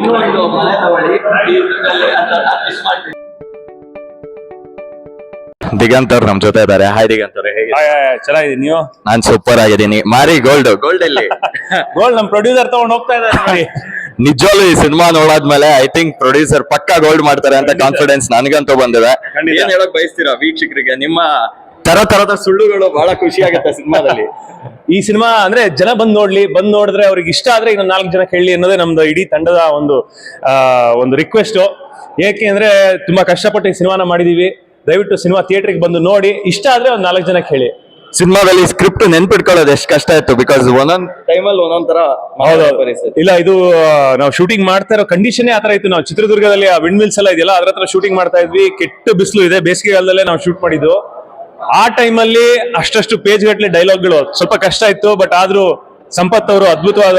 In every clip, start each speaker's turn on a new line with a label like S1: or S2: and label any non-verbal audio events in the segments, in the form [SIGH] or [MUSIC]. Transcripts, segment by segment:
S1: ಇನ್ನೂ ಒಂದು ಮನೆ ತಗೊಳ್ಳಿ ಈ ಇದ್ರಲ್ಲಿ ಅಂತ ಮಿಸ್ ಮಾಡ್ತೀನಿ
S2: ದಿಗಂತ್ ಅವ್ರು ನಮ್ ಜೊತೆ ಇದ್ದಾರೆ ಹಾಯ್ ದಿಗಂತ್ ಅವ್ರೆ ಹೇಗೆ
S3: ಹಾಯ್, ಚೆನ್ನಾಗಿದ್ದೀನಿ. ನೀವು?
S2: ನಾನ್ ಸೂಪರ್ ಆಗಿದ್ದೀನಿ. ಮಾರಿ ಗೋಲ್ಡ್ ಗೋಲ್ಡ್ ಅಲ್ಲಿ
S3: ಗೋಲ್ಡ್ ನಮ್ ಪ್ರೊಡ್ಯೂಸರ್ ತಗೊಂಡ್ ಹೋಗ್ತಾ ಇದ್ದಾರೆ [LAUGHS]
S2: ನಿಜವಾಗ್ಲೂ ಈ ಸಿನಿಮಾ ನೋಡಾದ್ಮೇಲೆ ಐ ಥಿಂಕ್ ಪ್ರೊಡ್ಯೂಸರ್ ಪಕ್ಕಾ ಗೋಲ್ಡ್ ಮಾಡ್ತಾರೆ ಅಂತ ಕಾನ್ಫಿಡೆನ್ಸ್ ನನಗಂತೂ ಬಂದಿದೆ. ಏನ್ ಹೇಳಕ್ ಬಯಸ್ತೀರಾ ವೀಕ್ಷಕರಿಗೆ? ನಿಮ್ಮ ತರ ತರದ ಸುಳ್ಳುಗಳು ಬಹಳ ಖುಷಿ ಆಗುತ್ತೆ ಸಿನಿಮಾದಲ್ಲಿ.
S3: ಈ ಸಿನಿಮಾ ಅಂದ್ರೆ ಜನ ಬಂದ್ ನೋಡ್ಲಿ ಬಂದ್ ನೋಡಿದ್ರೆ ಅವ್ರಿಗೆ ಇಷ್ಟ ಆದ್ರೆ ಇನ್ನೊಂದ್ ನಾಲ್ಕು ಜನ ಕೇಳಿ ಅನ್ನೋದೇ ನಮ್ದು ಇಡೀ ತಂಡದ ಒಂದು ಆ, ಒಂದು ರಿಕ್ವೆಸ್ಟ್ ಏಕೆ ಅಂದ್ರೆ ತುಂಬಾ ಕಷ್ಟಪಟ್ಟು ಈ ಸಿನಿಮಾನ ಮಾಡಿದೀವಿ. ದಯವಿಟ್ಟು ಸಿನಿಮಾ ಥಿಯೇಟರ್ಗೆ ಬಂದು ನೋಡಿ ಇಷ್ಟ ಆದ್ರೆ ಒಂದ್ ನಾಲ್ಕು ಜನ ಕೇಳಿ.
S2: ಸಿನಿಮಾದಲ್ಲಿ ಸ್ಕ್ರಿಪ್ಟ್ ನೆನ್ಪಿಟ್ಕೊಳ್ಳೋದು ಎಷ್ಟು ಕಷ್ಟ ಇತ್ತು ಬಿಕಾಸ್ ಒಂದೊಂದ್ ಟೈಮಲ್ಲಿ ಒಂದೊಂದ್ ತರ
S3: ಇಲ್ಲ ಇದು ನಾವು ಶೂಟಿಂಗ್ ಮಾಡ್ತಾ ಇರೋ ಕಂಡೀಷನ್ ಆತರ ಇತ್ತು. ನಾವು ಚಿತ್ರದುರ್ಗದಲ್ಲಿ ಆ ವಿಂಡ್ ಮಿಲ್ಸ್ ಎಲ್ಲ ಇದೆಯಲ್ಲ ಅದ್ರ ಹತ್ರ ಶೂಟಿಂಗ್ ಮಾಡ್ತಾ ಇದ್ವಿ. ಕೆಟ್ಟ ಬಿಸಿಲು ಇದೆ. ಬೇಸಿಗೆಗಾಲದಲ್ಲೇ ನಾವು ಶೂಟ್ ಮಾಡಿದ್ದು. ಆ ಟೈಮಲ್ಲಿ ಅಷ್ಟಷ್ಟು ಪೇಜ್ ಗಟ್ಟಲೆ ಡೈಲಾಗ್ಗಳು ಸ್ವಲ್ಪ ಕಷ್ಟ ಇತ್ತು ಬಟ್ ಆದ್ರೂ ಸಂಪತ್ ಅವರು ಅದ್ಭುತವಾದ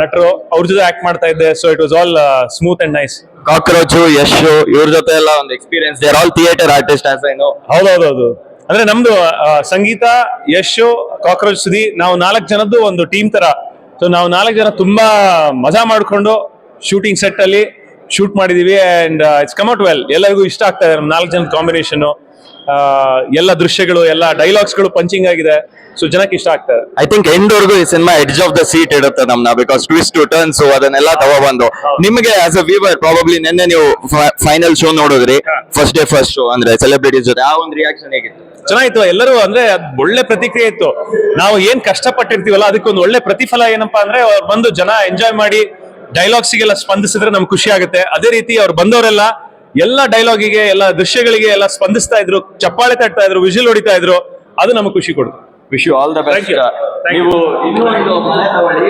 S3: ನಟರು. ಅವ್ರ ಜೊತೆ ಆಕ್ಟ್ ಮಾಡ್ತಾ ಇದ್ದೆ so it was all smooth and nice
S2: cockroach Yash ಇವ್ರ ಜೊತೆ ಎಲ್ಲ ಒಂದು experience there all theatre artist as I know
S3: ಹೌದೌದೌದು. ಅಂದ್ರೆ ನಮ್ದು ಸಂಗೀತ ಯಶ್ ಕಾಕ್ರೋಚ್ ಸುದಿ ನಾವು ನಾಲ್ಕು ಜನದ್ದು ಒಂದು ಟೀಮ್ ತರ. ಸೊ ನಾವು ನಾಲ್ಕು ಜನ ತುಂಬಾ ಮಜಾ ಮಾಡಿಕೊಂಡು ಶೂಟಿಂಗ್ ಸೆಟ್ ಅಲ್ಲಿ ಶೂಟ್ ಮಾಡಿದೀವಿ and it's come out well ಎಲ್ಲರಿಗೂ ಇಷ್ಟ ಆಗ್ತಾ ಇದೆ. ನಮ್ಮ ನಾಲ್ಕು ಜನ ಕಾಂಬಿನೇಷನ್ ಎಲ್ಲ ದೃಶ್ಯಗಳು ಎಲ್ಲ ಡೈಲಾಗ್ಸ್ಗಳು ಪಂಚಿಂಗ್ ಆಗಿದೆ. ಸೊ ಜನಕ್ಕೆ ಇಷ್ಟ ಆಗ್ತಾ ಇದೆ.
S2: ಐ ಥಿಂಕ್ ಎಂಡ್ ವರ್ಗು ಈ cinema edge of the seat ಇಡುತ್ತೆ ನಮ್ನ ಬಿಕಾಸ್ ಟ್ವಿಸ್ಟ್ ಟು ಟರ್ನ್ಸ್ ಅದನ್ನೆಲ್ಲ ತಗೊಬಂದು ನಿಮಗೆ ಆಸ್ ಅ ವೀವರ್ ಪ್ರಾಬಬ್ಲಿ ನಿನ್ನೆ ನೀವು ಫೈನಲ್ ಶೋ ನೋಡಿದ್ರಿ. ಫಸ್ಟ್ ಡೇ ಫಸ್ಟ್ ಶೋ ಅಂದ್ರೆ ಸೆಲೆಬ್ರಿಟೀಸ್ ಜೊತೆ. ಆ ಒಂದು ರಿಯಾಕ್ಷನ್ ಹೇಗಿತ್ತು?
S3: ಚೆನ್ನಾಗಿತ್ತು. ಎಲ್ಲರೂ ಅಂದ್ರೆ ಅದ್ ಒಳ್ಳೆ ಪ್ರತಿಕ್ರಿಯೆ ಇತ್ತು. ನಾವು ಏನ್ ಕಷ್ಟಪಟ್ಟಿರ್ತೀವಲ್ಲ ಅದಕ್ಕೊಂದು ಒಳ್ಳೆ ಪ್ರತಿಫಲ ಏನಪ್ಪಾ ಅಂದ್ರೆ ಅವ್ರು ಬಂದು ಜನ ಎಂಜಾಯ್ ಮಾಡಿ ಡೈಲಾಗ್ಸ್ ಗೆಲ್ಲ ಸ್ಪಂದಿಸಿದ್ರೆ ನಮ್ಗೆ ಖುಷಿ ಆಗುತ್ತೆ. ಅದೇ ರೀತಿ ಅವ್ರು ಬಂದವರೆಲ್ಲ ಎಲ್ಲ ಡೈಲಾಗಿಗೆ ಎಲ್ಲ ದೃಶ್ಯಗಳಿಗೆ ಎಲ್ಲ ಸ್ಪಂದಿಸ್ತಾ ಇದ್ರು ಚಪ್ಪಾಳೆ ತಟ್ತಾ ಇದ್ರು ವಿಜಿಲ್ ಹೊಡಿತಾ ಇದ್ರು ಅದು ನಮಗೆ ಖುಷಿ ಕೊಡ್ತು
S2: wish you all the best. ನೀವು
S1: ಇನ್ನೂ ಒಂದು ಮನೆ ತಗೊಳ್ಳಿ.